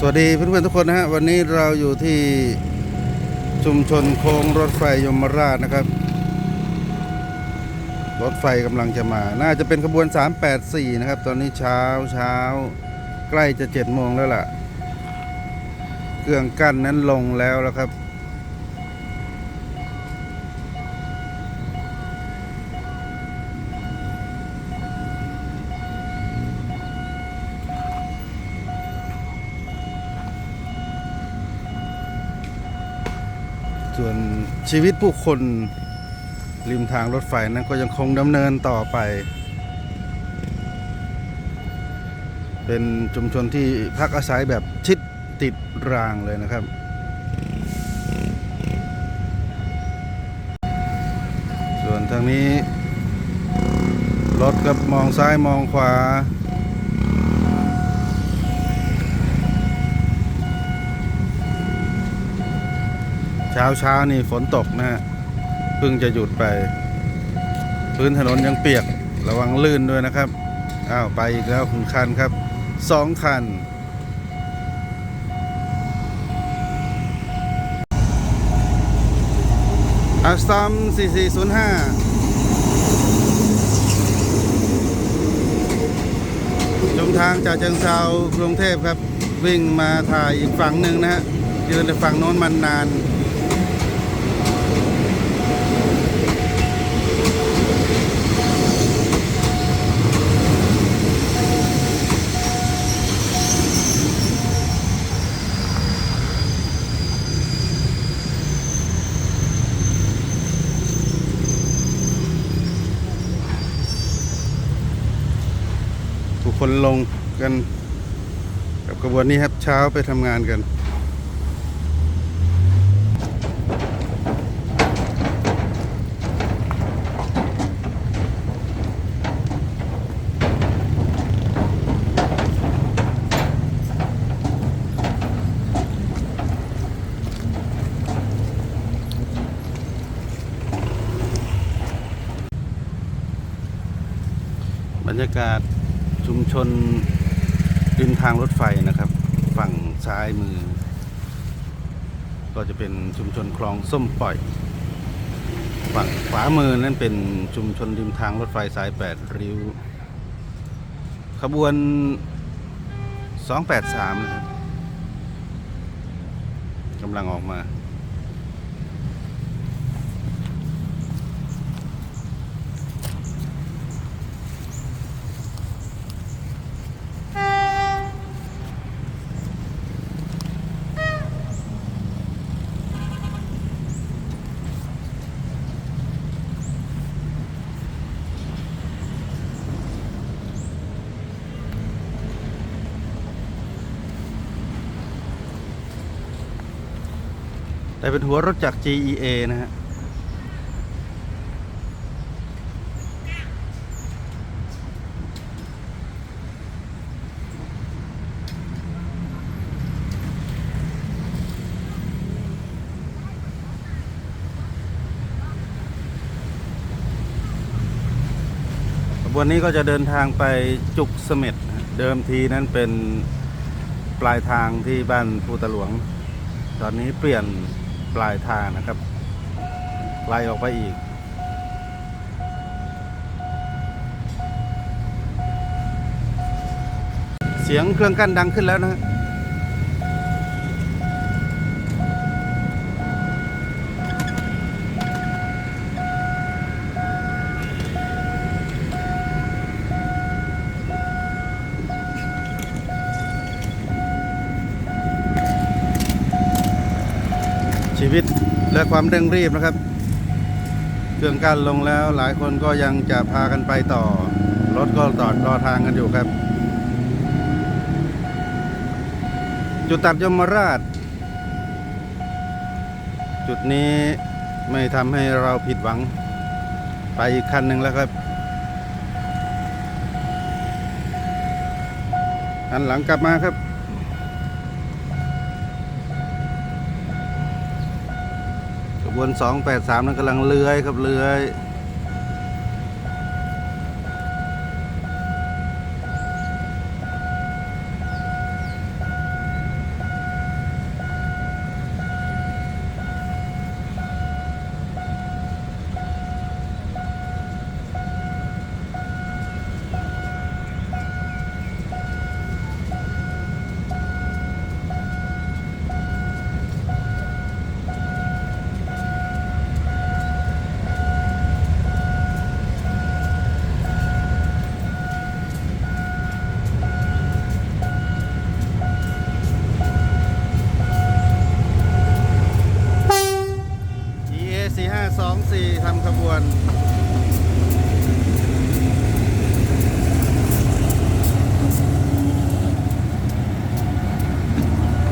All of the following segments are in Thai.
สวัสดีเพื่อนๆทุกคนนะฮะวันนี้เราอยู่ที่ชุมชนโค้งรถไฟยมราชนะครับ รถไฟกำลังจะมา น่าจะเป็นขบวน 384 นะครับ ตอนนี้เช้าเช้าใกล้จะ7โมงแล้วล่ะ เครื่องกั้นนั้นลงแล้วแล้วครับ ส่วน ชีวิตผู้คนริมทางรถไฟนั้นก็ยังคงดำเนินต่อไป เป็นชุมชนที่พักอาศัยแบบชิดติดรางเลยนะครับ ส่วนทางนี้ รถกับมองซ้ายมองขวา ช้าเช้านี่ฝนตกนะฮะเพิ่งจะหยุดไป พื้นถนนยังเปียกระวังลื่นด้วยนะครับอ้าวไปอีกแล้วคุณคันครับสองคันอัสตัม4405จงทางจากเชิงเซากรุงเทพครับ วิ่งมาถ่ายอีกฝั่งหนึ่งนะฮะยืนในฝั่งโน้นมันนาน คนลงกัน กับกระบวนนี้ครับเช้าไปทำงานกันบรรยากาศ นริมทางรถไฟนะครับ ฝั่งซ้ายมือ ก็จะเป็นชุมชนคลองส้มปล่อย ฝั่งขวามือนั่นเป็นชุมชนริมทางรถไฟสายแปดริ้ว ขบวน 283 นะครับกำลังออกมา เป็นหัวรถจาก GEA นะฮะขบวนนี้ก็จะเดินทางไปจุกเสม็ดเดิมทีนั้นเป็นปลายทางที่บ้านภูตะหลวง ตอนนี้เปลี่ยน ปลายทางนะครับไล่ออกไปอีก เสียงเครื่องกั้นดังขึ้นแล้วนะ ชีวิตและความเร่งรีบนะครับ เครื่องกั้นลงแล้วหลายคนก็ยังจะพากันไปต่อ รถก็จอดรอทางกันอยู่ครับ จุดตัดยมราช จุดนี้ไม่ทำให้เราผิดหวัง ไปอีกคันหนึ่งแล้วครับอันหลังกลับมาครับ ขบ วน 283 นั้นกำลังเลื้อยครับเลื้อยีทำขบวน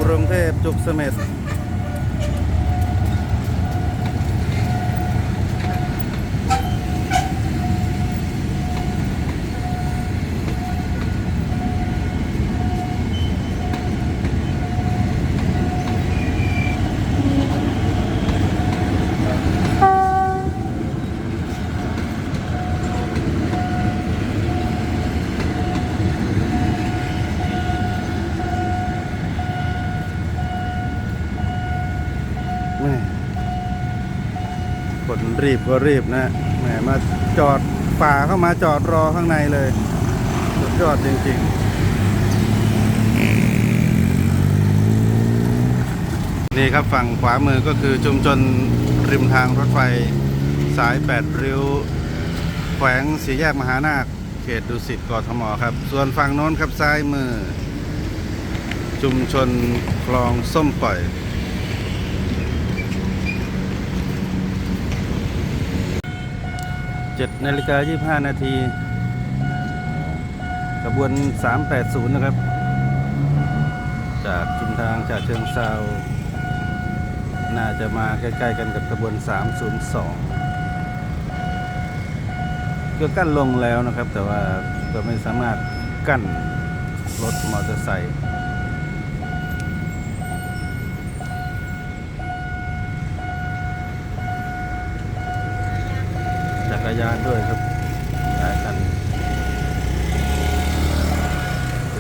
กรุงเทพจุกเสม็ดแม่คน รีบก็รีบนะแหมมาจอดฝ่าเข้ามาจอดรอข้างในเลย สุดยอดจริงๆ นี่ครับฝั่งขวามือก็คือชุมชนริมทางรถไฟสาย 8 ริ้ว แขวงสีแยกมหานาค เขตดุสิตกทมครับ ส่วนฝั่งโน้นครับซ้ายมือ ชุมชนคลองส้มปล่อย 7นาฬิกา25 นาทีขบวน 380 นะครับ จากชุมทางจากเชิงเซาน่าจะมาใกล้ๆกันกับขบวน 302 ก็กั้นลงแล้วนะครับ แต่ว่าก็ไม่สามารถกั้นรถมอเตอร์ไซค์จักร ยานด้วยครับหลายคัน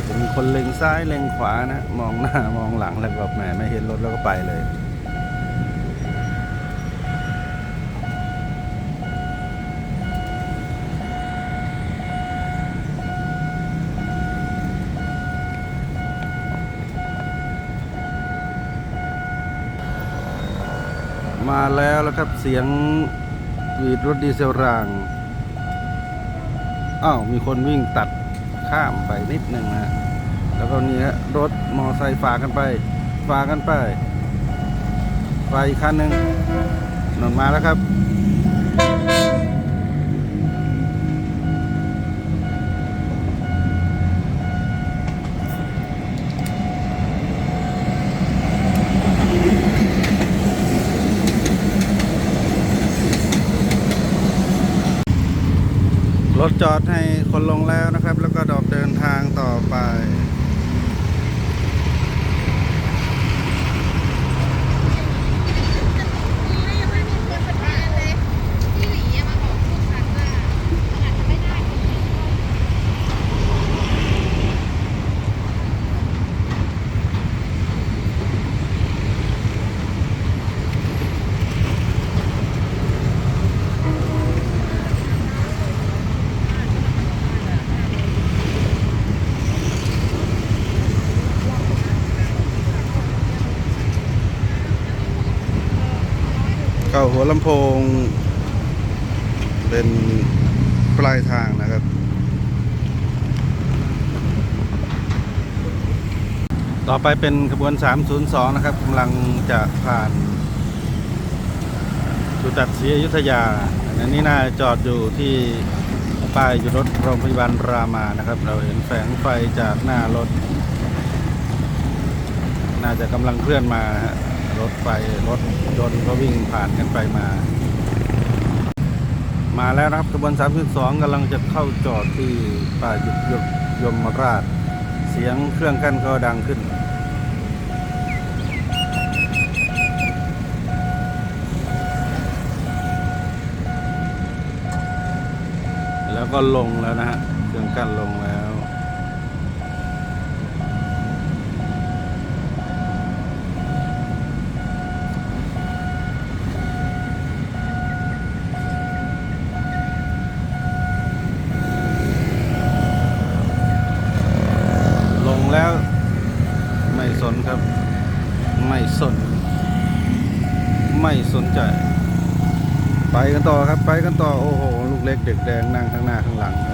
จะมีคนเล็งซ้ายเล็งขวานะ มองหน้ามองหลังแล้วก็แหมไม่เห็นรถแล้วก็ไปเลยมาแล้วแล้วครับเสียง วีดรถดีเซลราง อ้าว มีคนวิ่งตัดข้ามไปนิดหนึ่งนะแล้วก็นี่ฮะรถมอไซค์ฝากันไปฝากันไปไปอีกคันหนึ่งนนมาแล้วครับ รถจอดให้คนลงแล้วนะครับ แล้วก็ดอกเดินทางต่อไป เข้าหัวลำโพง เป็นปลายทางนะครับ ต่อไปเป็นขบวน 302 นะครับกำลังจะผ่านจุดตัดศรีอยุธยา อันนี้น่าจอดอยู่ที่ป้ายอยู่รถโรงพยาบาลรามานะครับ เราเห็นแสงไฟจากหน้ารถ น่าจะกำลังเคลื่อนมาฮะ รถไฟรถยนต์ก็วิ่งผ่านกันไปมา มาแล้วครับขบวน302กำลังจะเข้าจอดที่ป่ายุบยยมราช เสียงเครื่องกั้นก็ดังขึ้นแล้วก็ลงแล้วนะฮะเครื่องกั้นลงแล้ว ลงแล้วไม่สนครับ ไม่สน ไม่สนใจ ไปกันต่อครับไปกันต่อโอ้โหลูกเล็กเด็กแดงนั่งข้างหน้าข้างหลังครับ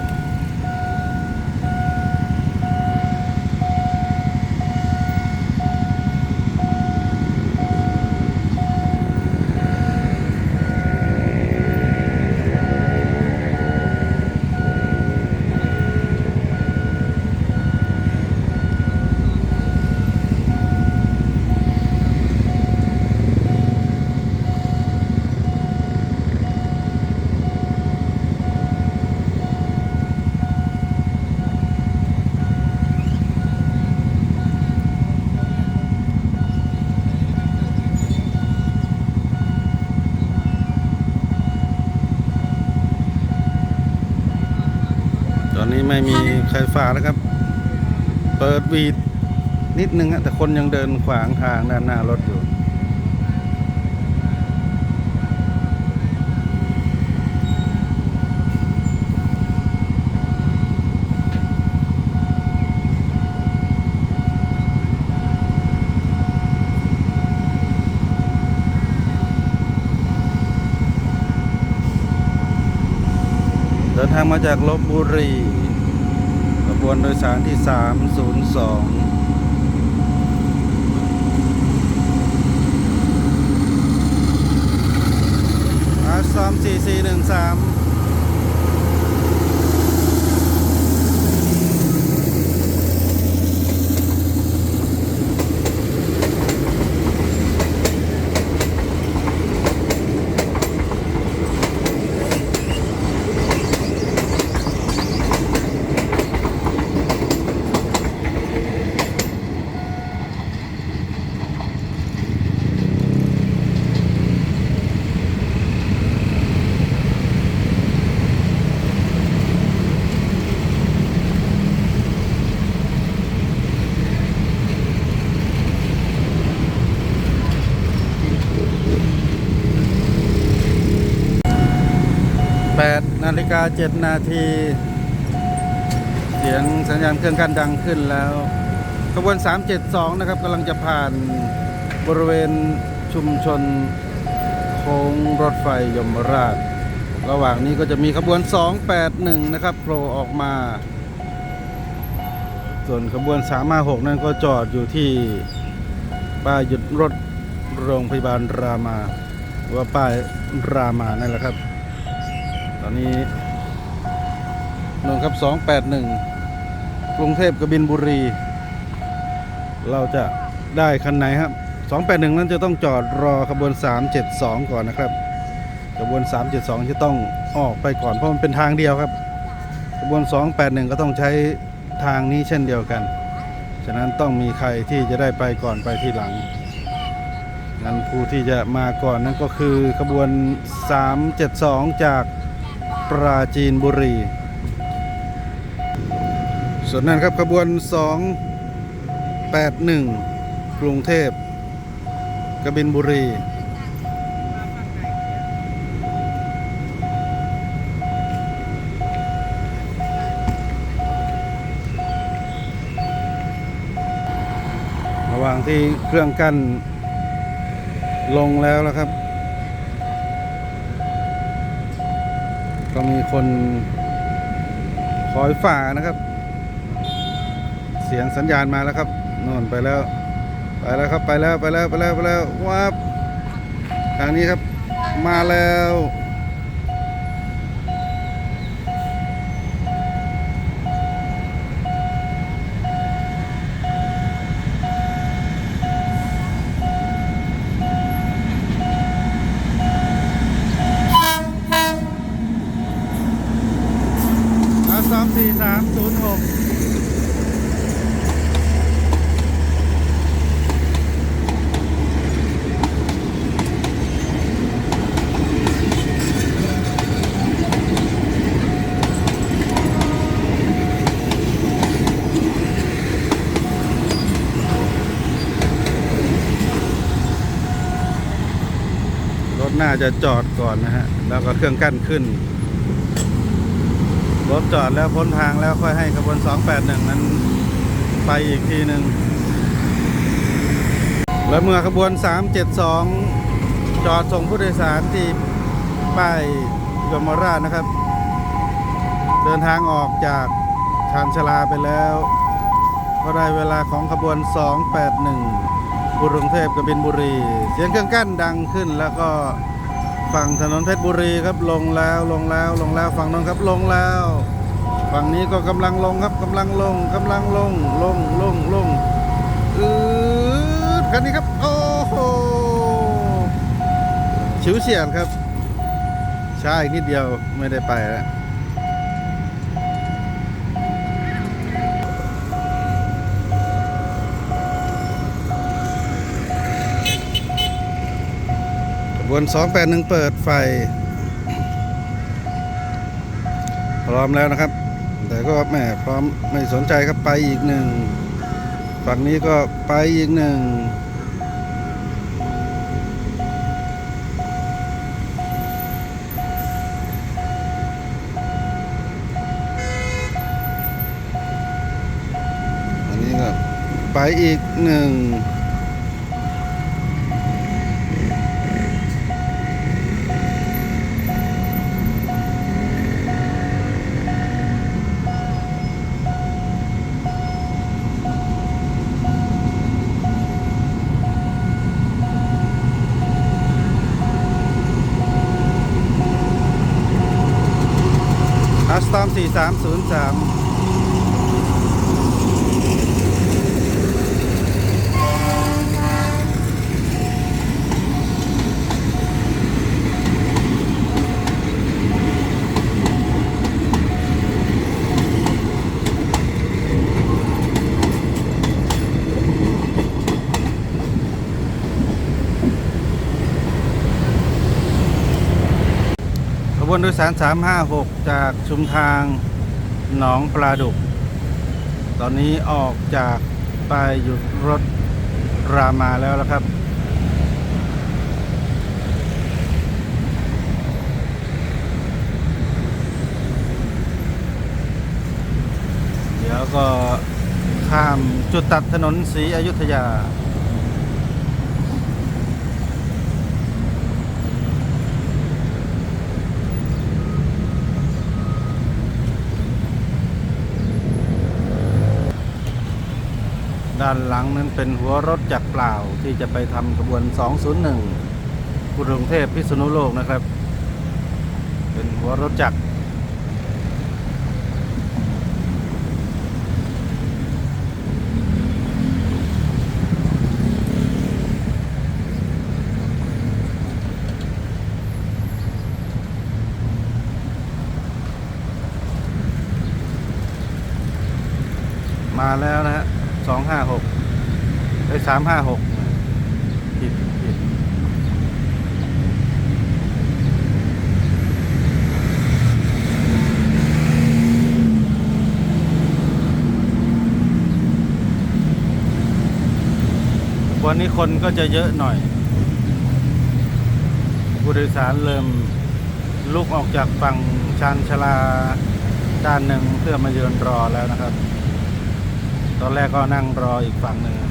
มีใครฝ่านะครับ เปิดวีดนิดนึงอะแต่คนยังเดินขวางทางด้านหน้ารถอยู่เดินทางมาจากลบบุรี บวนโดยสารที่ 302อาสามสี่สี่หนึ่งสาม กาเจ็ดนาที เสียงสัญญาณเครื่องกั้นดังขึ้นแล้วขบวน 372 นะครับกำลังจะผ่านบริเวณชุมชนโค้งรถไฟยมราช ระหว่างนี้ก็จะมีขบวน 281 นะครับโผล่ออกมา ส่วนขบวน 356 นั้นก็จอดอยู่ที่ป้ายหยุดรถโรงพยาบาลรามา ว่าป้ายรามานั่นแหละครับ ตอนนี้นนครับ 281 กรุงเทพกบินบุรี เราจะได้คันไหนครับ 281 นั้นจะต้องจอดรอขบวน 372 ก่อนนะครับ ขบวน 372 จะต้องออกไปก่อนเพราะมันเป็นทางเดียวครับ ขบวน 281 ก็ต้องใช้ทางนี้เช่นเดียวกัน ฉะนั้นต้องมีใครที่จะได้ไปก่อนไปที่หลังงั้นผู้ที่จะมาก่อนนั่นก็คือขบวน 372 จาก ปราจีนบุรี ส่วนนั้นครับขบวน 281 กรุงเทพกบินบุรี ระหว่างที่เครื่องกั้นลงแล้วนะครับ ก็มีคนคอยฝ่านะครับ เสียงสัญญาณมาแล้วครับนอนไปแล้ว ไปแล้วครับไปแล้วไปแล้วไปแล้วไปแล้ววับทางนี้ครับมาแล้ว สามสี่สามศูนย์หกรถน่า จะจอดก่อนนะฮะ แล้วก็เครื่องกั้นขึ้น รถจอดแล้วพ้นทางแล้วค่อยให้ขบวน 281 นั้นไปอีกทีหนึ่ง และเมื่อขบวน 372 จอดส่งผู้โดยสารที่ป้ายยมราชนะครับ เดินทางออกจากชานชาลาไปแล้ว ก็ได้เวลาของขบวน 281กรุงเทพกบินบุรี เสียงเครื่องกั้นดังขึ้นแล้วก็ ฝั่งถนนเพชรบุรีครับลงแล้วลงแล้วลงแล้วฝั่งนั้นครับลงแล้ว ฝั่งนี้ก็กำลังลงครับกำลังลงกำลังลงลงลงลงอืดคันนี้ครับโอ้โหชิวเฉียดครับใช่อีกนิดเดียวไม่ได้ไปแล้ว วน 281 เปิดไฟ พร้อมแล้วนะครับเดินก็แหมพร้อมไม่สนใจครับไปอีกหนึ่ง ฝั่งนี้ก็ไปอีกหนึ่งอันนี้ก็ไปอีกหนึ่ง สตอม4303ขบวนโดยสาร 356 จากชุมทาง หนองปลาดุก ตอนนี้ออกจากไปหยุดรถรามาแล้วละครับเดี๋ยวก็ข้ามจุดตัดถนนศรีอยุธยา ด้านหลังนั้นเป็นหัวรถจักรเปล่าที่จะไปทำขบวน 201 กรุงเทพพิษณุโลกนะครับ เป็นหัวรถจักร มาแล้วนะฮะสองห้าหกไอ้ สามห้าหกผิดผิดวันนี้คนก็จะเยอะหน่อยผู้โดยสารเริ่มลุกออกจากฝั่งชานชาลาด้านหนึ่งเพื่อมายืนรอแล้วนะครับ ตอนแรกก็นั่งรออีกฝั่งหนึ่งนะ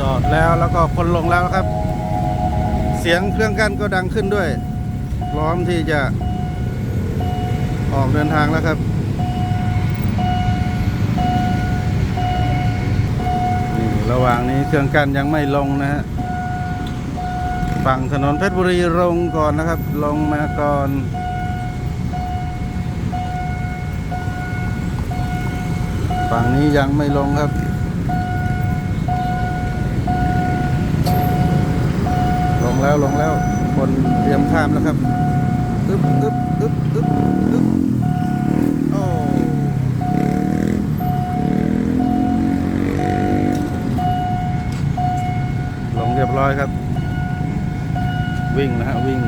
จอด แล้วแล้วก็คนลงแล้วครับ เสียงเครื่องกั้นก็ดังขึ้นด้วย พร้อมที่จะออกเดินทางแล้วครับนี่ระหว่างนี้เครื่องกั้นยังไม่ลงนะฮะฝั่งถนนเพชรบุรีลงก่อนนะครับ ลงมาก่อนฝั่งนี้ยังไม่ลงครับ แล้วลงแล้ว คนเตรียมข้ามแล้วครับอึ๊บอึ๊บอึ๊บอึ๊บอึ๊บโอ้ลงเรียบร้อยครับ วิ่งนะฮะวิ่ง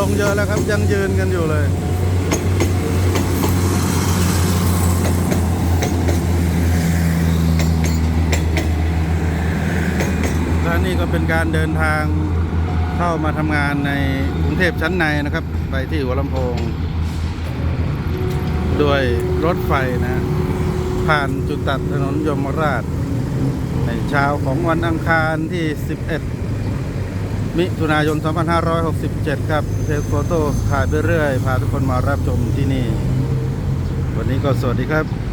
ลงเยอะแล้วครับ ยังยืนกันอยู่เลยและนี่ก็เป็นการเดินทางเข้ามาทำงานในกรุงเทพชั้นในนะครับ ไปที่หัวลำโพง ด้วยรถไฟนะฮะผ่านจุดตัดถนนยมราช ในเช้าของวันอังคารที่ 11 มิถุนายน 2567 ครับเทคโฟโต้ถ่ายไปเรื่อย พาทุกคนมารับชมที่นี่ วันนี้ก็สวัสดีครับ